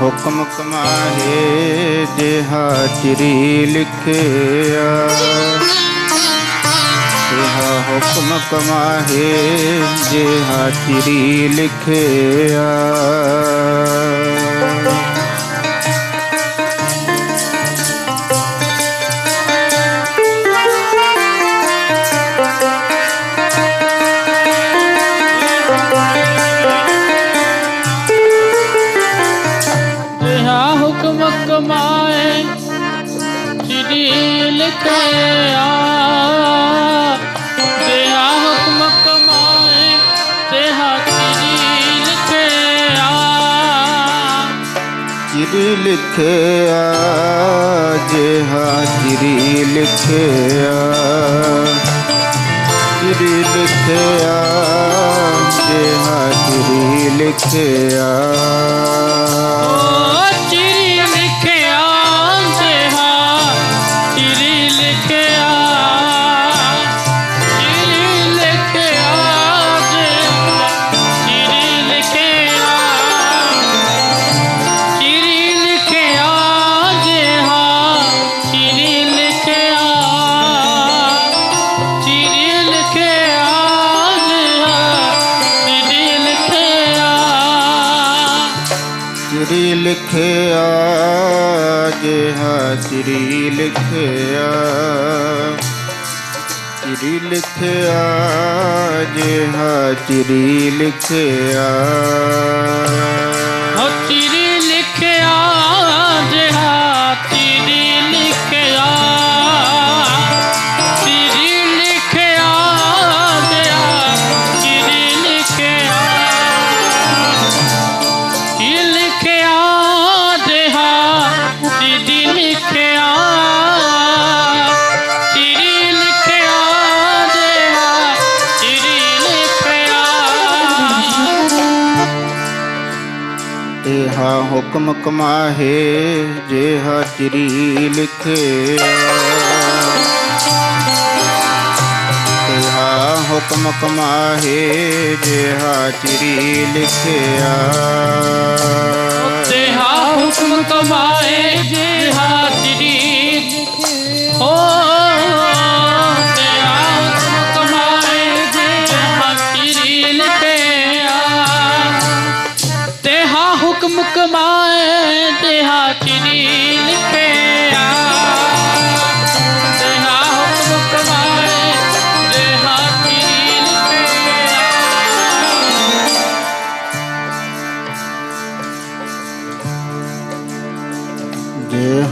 हुकम कमारे जे हा चिरी लिखियुम कमाए जे हा चिरी लिखियां ਚਿਰੀ ਲਿਖਿਆ ਜਿਹਾ ਚਿਰੀ ਲਿਖਿਆ। ਚਿਰੀ ਲਿਖਿਆ ਜਿਹਾ ਚਿਰੀ ਲਿਖਿਆ। ਲਿਖਿਆ ਜਿਹਾ ਚਿੜੀ ਲਿਖਿਆ। ਚਿਰੀ ਲਿਖਿਆ ਜਿਹਾ ਚਿਰੀ ਲਿਖਿਆ। हुकम कमाहे जे हाज़री लिखे या या हुकम कमाए जे हाज़री लिखियारिहा हुकम कमाए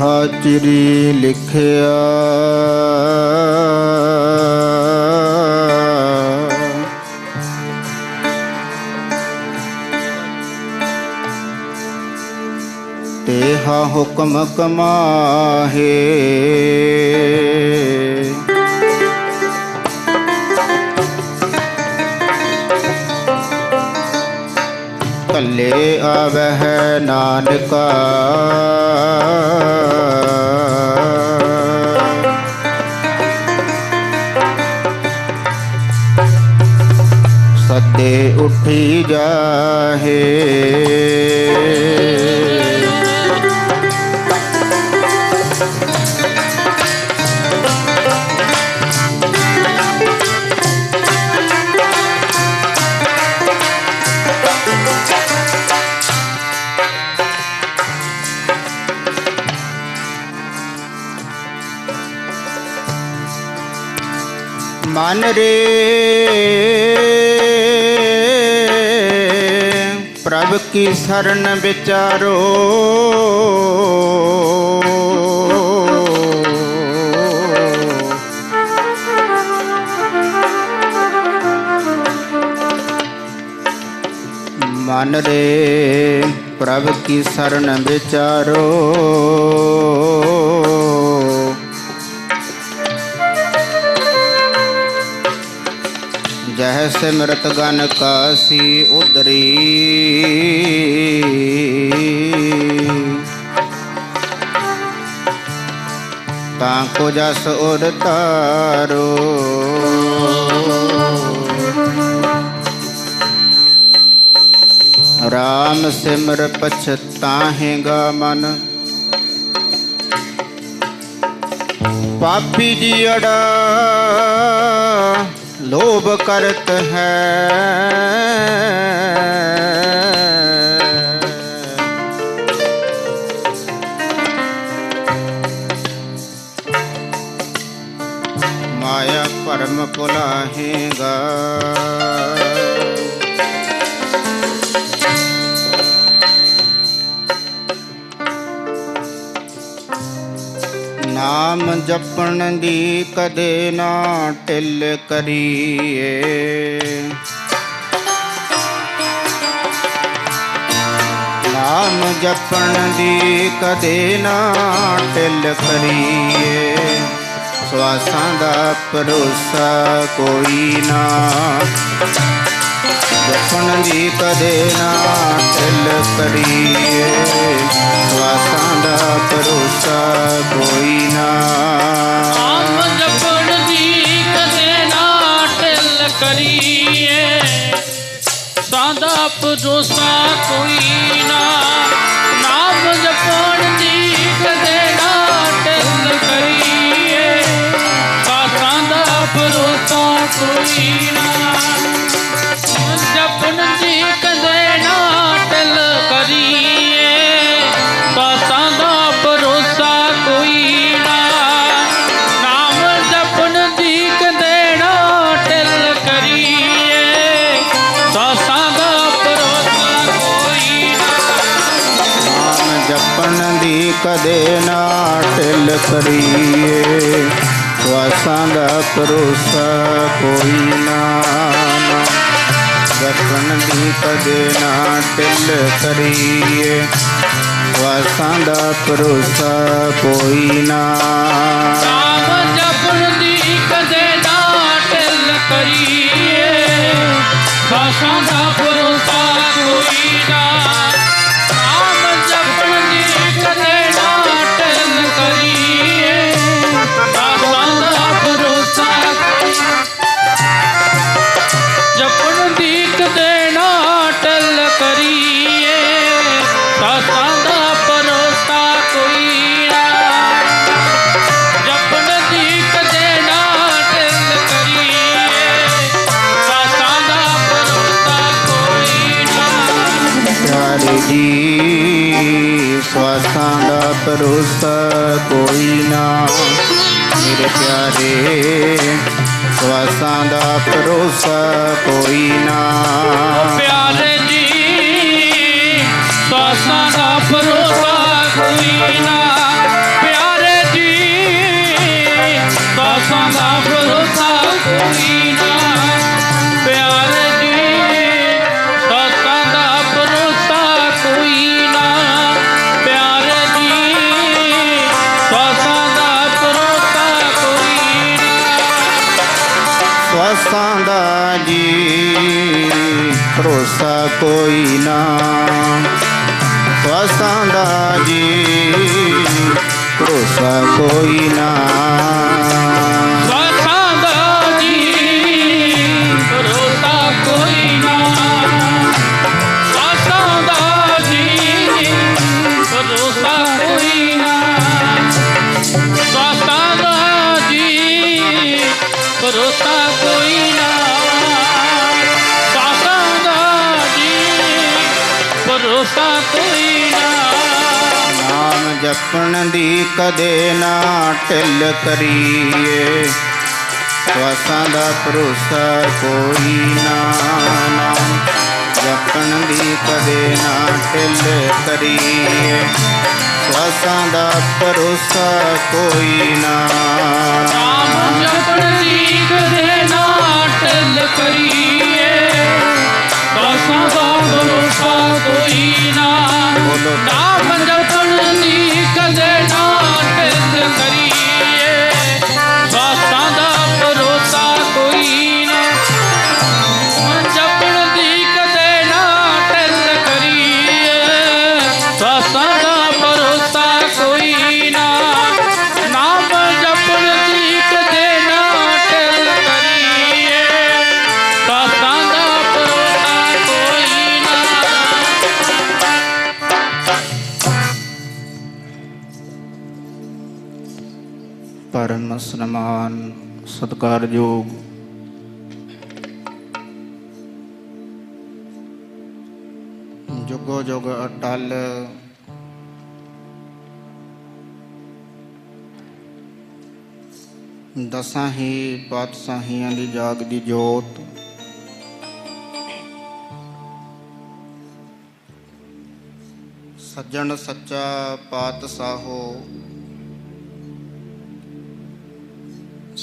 ਹਾਜ਼ਰੀ ਲਿਖਿਆ। ਤੇ ਹਾ ਹੁਕਮ ਕਮਾਹੇ। ਕੱਲੇ ਆਵਹਿ ਨਾਨਕਾ। ਸੱਦੇ ਉੱਠੀ ਜਾਹੇ। ਮਨ ਰੇ। ਪ੍ਰਭ ਕੀ ਸ਼ਰਨ ਵਿਚਾਰੋ। ਮਨ ਰੇ ਪ੍ਰਭ ਕੀ ਸ਼ਰਨ ਵਿਚਾਰੋ। ਜਹ ਸਿਮਰਤ ਗਨ ਕਾਸੀ ਉਦਰੀ ਤਾਂ ਕੋ ਜਸ ਉਰ ਤਾਰੋ। ਰਾਮ ਸਿਮਰ ਪਛਤਾਹੇਗਾ ਮਨ। ਪਾਪੀ ਜੀ ਅੜਾ। ਲੋਭ ਕਰਤ ਹੈ। ਨਾਮ ਜਪਣ ਦੀ ਕਦੇ ਨਾ ਢਿੱਲ ਕਰੀਏ। ਨਾਮ ਜਪਣ ਦੀ ਕਦੇ ਨਾ ਢਿੱਲ ਕਰੀਏ। ਸਵਾਸਾਂ ਦਾ ਭਰੋਸਾ ਕੋਈ ਨਾ। ਜਪਣ ਦੀ ਕਦੇ ਨਾ ਢਿੱਲ ਕਰੀਏ। ਸਵਾਸਾਂ ਦਾ ਭਰੋਸਾ ਕੋਈ ਨਾ। ਆਮ ਜਪਣ ਦੀ ਕਦੇ ਨਾ ਢਿੱਲ ਕਰੀਏ। ਸਾਦਾ ਭਰੋਸਾ ਕੋਈ ਨਾ। ਦੀ ਕਦੇ ਨਾ ਢਿੱਲ ਕਰੀਏ ਵਾਸਾਂ ਦਾ ਭਰੋਸਾ ਕੋਈ ਨਾ ਜਪਣ ਦੀ ਕਦੇ ਨਾ ਢਿੱਲ ਕਰੀਏ ਵਾਸਾਂ ਦਾ ਭਰੋਸਾ ਕੋਈ ਨਾ ਨਾਮ ਜਪਣ ਦੀ ਕਦੇ ਨਾ ਢਿੱਲ ਕਰੀਏ ਸਾਸਾਂ ਦਾ ਭਰੋਸਾ ਕੋਈ ਨਾ ਜੀ ਸਵਾਸਾਂ ਦਾ ਭਰੋਸਾ ਕੋਈ ਨਾ। ਮੇਰੇ ਪਿਆਰੇ, ਸਵਾਸਾਂ ਦਾ ਭਰੋਸਾ ਕੋਈ ਨਾ। ਪਿਆਰੇ ਜੀ ਸਾਸਾਂ ਦਾ ਭਰੋਸਾ ਜੀ ਭਰੋਸਾ ਕੋਈ ਨਾ ਸਵਾਸਾਂ ਦਾ ਜੀ ਭਰੋਸਾ ਕੋਈ ਨਾ ਜਪਣ ਦੀ ਕਦੇ ਨਾ ਢਿੱਲ ਕਰੀਏ। ਸਵਾਸਾਂ ਦਾ ਭਰੋਸਾ ਕੋਈ ਨਾ ਨਾਮ ਜਪਣ ਦੀ ਕਦੇ ਨਾ ਢਿੱਲ ਕਰੀਏ। ਸਵਾਸਾਂ ਦਾ ਭਰੋਸਾ ਕੋਈ ਨਾ। ਪਰਮ ਸਨਮਾਨ ਸਤਿਕਾਰਯੋਗ ਜੁਗੋ ਜੁਗ ਅਟਲ ਦਸਾਂ ਹੀ ਪਾਤਸ਼ਾਹੀਆਂ ਦੀ ਜਾਗਦੀ ਜੋਤ ਸੱਜਣ ਸੱਚਾ ਪਾਤਸ਼ਾਹੋ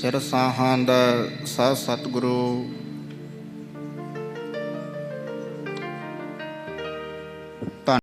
ਸਿਰ ਸਾਹਾਂ ਦਾ ਸਾ ਸਤਿਗੁਰੂ